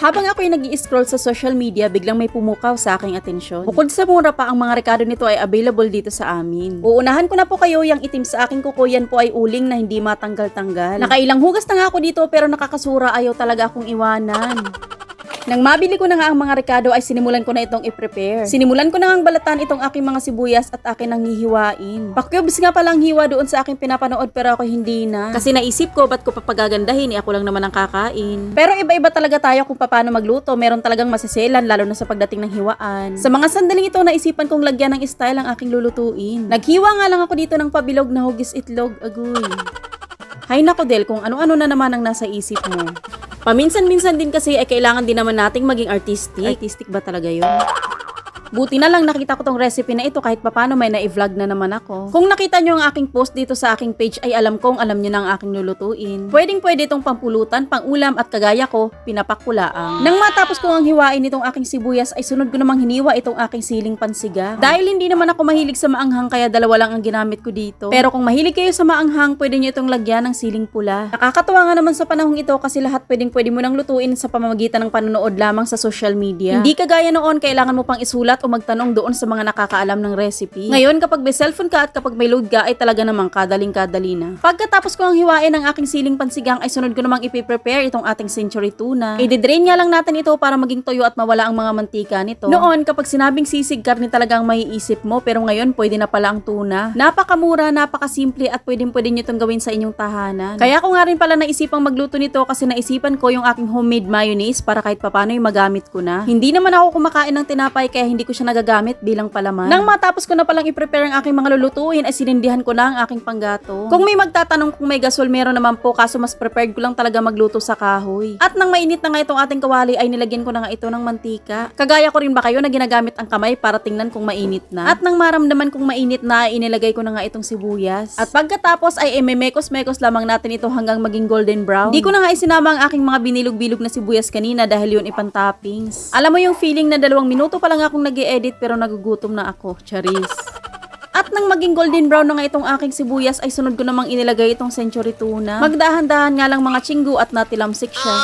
Habang ako'y nag scroll sa social media, biglang may pumukaw sa aking atensyon. Bukod sa mura pa, ang mga rekado nito ay available dito sa amin. Uunahan ko na po kayo, yung itim sa aking kuko, yan po ay uling na hindi matanggal-tanggal. Nakailang hugas na nga ako dito pero nakakasura, ayaw talaga akong iwanan. Nang mabili ko na nga ang mga rekado ay sinimulan ko na itong i-prepare. Sinimulan ko na nga balatan itong aking mga sibuyas at akin nang hihiwain. Pakyobs nga palang hiwa doon sa aking pinapanood pero ako hindi na. Kasi naisip ko ba't ko papagagandahin, eh, ako lang naman ang kakain. Pero iba-iba talaga tayo kung paano magluto. Meron talagang masiselan lalo na sa pagdating ng hiwaan. Sa mga sandaling ito naisipan kong lagyan ng style ang aking lulutuin. Naghiwa nga lang ako dito ng pabilog na hugis itlog. Agoy. Hay nako Del, kung ano-ano na naman ang nasa isip mo. Paminsan-minsan din kasi ay kailangan din naman nating maging artistic. Artistic ba talaga yun? Buti na lang nakita ko tong recipe na ito kahit papano may na-vlog na naman ako. Kung nakita nyo ang aking post dito sa aking page ay alam kong alam nyo na ang aking lulutuin. Pwedeng pwede itong pampulutan, pangulam at kagaya ko, pinapakulaang. Nang matapos kong ang hiwain itong aking sibuyas ay sunod ko namang hiniwa itong aking siling pansiga. Dahil hindi naman ako mahilig sa maanghang kaya dalawa lang ang ginamit ko dito. Pero kung mahilig kayo sa maanghang, pwede nyo itong lagyan ng siling pula. Nakakatuwa nga naman sa panahong ito kasi lahat pwedeng pwede mo nang lutuin sa pamamagitan ng panonood lamang sa social media. Hindi kagaya noon, kailangan mo pang isulat o magtanong doon sa mga nakakaalam ng recipe. Ngayon, kapag may cellphone ka at kapag may load ka, ay talaga namang kadaling-kadali na. Pagkatapos ko ang hiwain ng aking siling pansigang, ay sunod ko namang ipiprepare itong ating century tuna. I-drain nga lang natin ito para maging toyo at mawala ang mga mantika nito. Noon, kapag sinabing sisig, karne talagang may isip mo, pero ngayon, pwede na pala ang tuna. Napakamura, napakasimple at pwedeng pwede nyo itong gawin sa inyong tahanan. Kaya ko nga rin pala naisipang magluto nito kasi naisipan ko yung aking homemade mayonnaise para kahit papano yung magamit ko na. Hindi naman ako kumakain ng tinapay kaya hindi ko siya nagagamit bilang palaman. Nang matapos ko na palang i-prepare ang aking mga lulutuin ay sinindihan ko na ang aking panggato. Kung may magtatanong kung may gasol meron naman po kaso mas prepared ko lang talaga magluto sa kahoy. At nang mainit na nga itong ating kawali ay nilagyan ko na nga ito ng mantika. Kagaya ko rin ba kayo na ginagamit ang kamay para tingnan kung mainit na? At nang maramdaman kung mainit na ay inilagay ko na nga itong sibuyas. At pagkatapos ay ememekos-mekos lamang natin ito hanggang maging golden brown. Di ko na nga isinama ang aking mga binilog-bilog na sibuyas kanina dahil yun ipang toppings. Alam mo yung feeling na dalawang minuto pa lang akong nag edit pero nagugutom na ako. Charis. Nang maging golden brown na nga itong aking sibuyas ay sunod ko namang inilagay itong century tuna. Magdahan-dahan nga lang mga chinggo at natilamsik siya.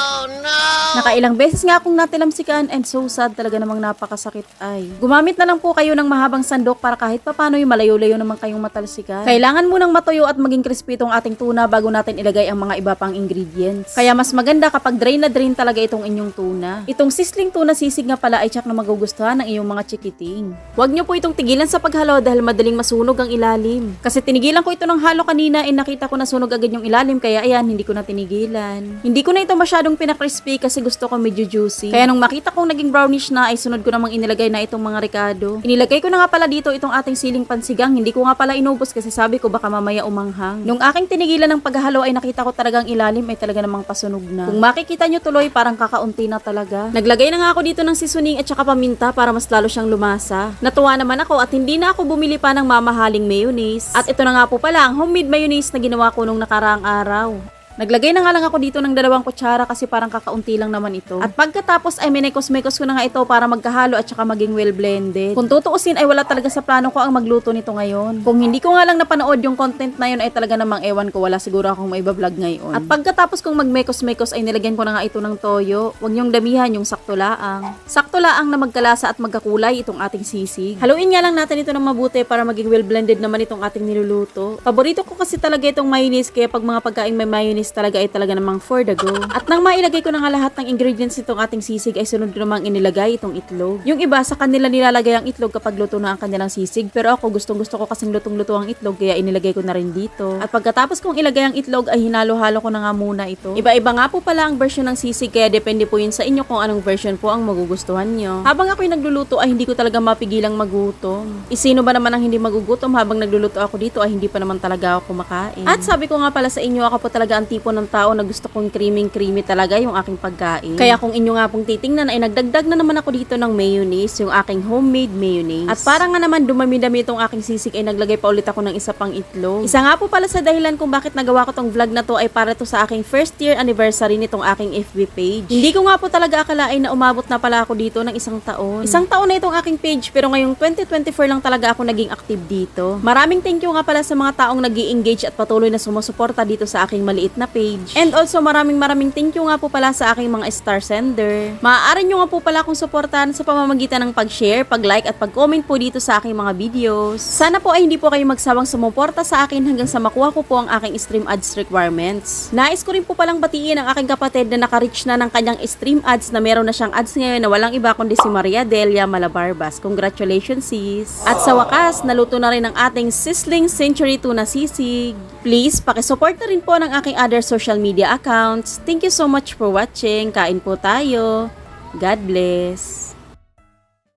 Nakailang beses nga akong natilamsikan and so sad talaga namang napakasakit ay. Gumamit na lang po kayo ng mahabang sandok para kahit papano yung malayo-layo naman kayong matalsikan. Kailangan munang matuyo at maging crispy itong ating tuna bago natin ilagay ang mga iba pang ingredients. Kaya mas maganda kapag drain na drain talaga itong inyong tuna. Itong sisling tuna sisig nga pala ay tsak na magugustuhan ng iyong mga chikiting. Huwag nyo po itong tigilan sa paghalo dahil madaling masunog ang ilalim. Kasi tinigilan ko ito ng halo kanina ay nakita ko na sunog agad yung ilalim kaya ayan hindi ko na tinigilan. Hindi ko na ito masyadong pinakrispy kasi gusto ko medyo juicy. Kaya nung makita kong naging brownish na ay sunod ko namang inilagay na itong mga rekado. Inilagay ko na nga pala dito itong ating siling pansigang. Hindi ko nga pala inubos kasi sabi ko baka mamaya umanghang. Nung aking tinigilan ng paghalo ay nakita ko talagang ilalim ay talaga namang pasunog na. Kung makikita nyo tuloy parang kakaunti na talaga. Naglagay na nga ako dito ng seasoning at saka paminta para mas lalo siyang lumasa. Natuwa naman ako at hindi na ako bumili pa ng mamahaling mayonnaise. At ito na nga po pala ang homemade mayonnaise na ginawa ko nung nakaraang araw. Naglagay na nga lang ako dito ng dalawang kutsara kasi parang kakaunti lang naman ito. At pagkatapos ay minekos-mekos ko na nga ito para magkahalo at saka maging well blended. Kung tutuusin ay wala talaga sa plano ko ang magluto nito ngayon. Kung hindi ko nga lang napanood yung content na yun ay talaga namang ewan ko wala siguro akong may vlog ngayon. At pagkatapos kong magmekos-mekos ay nilagyan ko na nga ito ng toyo. Huwag niyong damihan yung sakto laang. Sakto laang na magkalasa at magkakulay itong ating sisig. Haluin nga lang natin ito ng mabuti para maging well blended naman itong ating niluluto. Paborito ko kasi talaga itong mayonnaise kaya pag mga pagkain may mayonnaise talaga ay talaga namang for the go. At nang mailagay ko na lahat ng ingredients nitong ating sisig ay sunod ko namang inilagay itong itlog. Yung iba sa kanila nilalagay ang itlog kapag luto na ang kanilang sisig pero ako gustong gusto ko kasing lutong-luto ang itlog kaya inilagay ko na rin dito. At pagkatapos kong ilagay ang itlog ay hinalo-halo ko na nga muna ito. Iba-iba nga po pala ang version ng sisig kaya depende po yun sa inyo kung anong version po ang magugustuhan nyo. Habang ako'y nagluluto ay hindi ko talaga mapigilang magutom. Isino ba naman ang hindi magugutom habang nagluluto ako dito ay hindi pa naman talaga ako kumakain. At sabi ko nga pala sa inyo ako po talaga ang tipo ng tao na gusto kong creamy-creamy talaga yung aking pagkain. Kaya kung inyo nga pong titingnan ay nagdagdag na naman ako dito ng mayonnaise, yung aking homemade mayonnaise. At para nga naman dumami-dami itong aking sisig ay naglagay pa ulit ako ng isa pang itlog. Isa nga po pala sa dahilan kung bakit nagawa ko tong vlog na to ay para to sa aking first year anniversary nitong aking FB page. Hindi ko nga po talaga akalain na umabot na pala ako dito ng isang taon. Isang taon na itong aking page pero ngayong 2024 lang talaga ako naging active dito. Maraming thank you nga pala sa mga taong nag engage at patuloy na sumusuporta dito sa aking maliit na na page. And also maraming maraming thank you nga po pala sa aking mga star sender. Maaari nyo nga po pala akong suportahan sa pamamagitan ng pag-share, pag-like at pag-comment po dito sa aking mga videos. Sana po ay hindi po kayo magsawang sumuporta sa akin hanggang sa makuha ko po ang aking stream ads requirements. Nais ko rin po palang batiin ang aking kapatid na naka-reach na ng kanyang stream ads na meron na siyang ads ngayon na walang iba kundi si Maria Delia Malabarbas. Congratulations sis! At sa wakas, naluto na rin ang ating sizzling century tuna sisig. Please, pakisupport na rin po ng aking other social media accounts. Thank you so much for watching. Kain po tayo. God bless.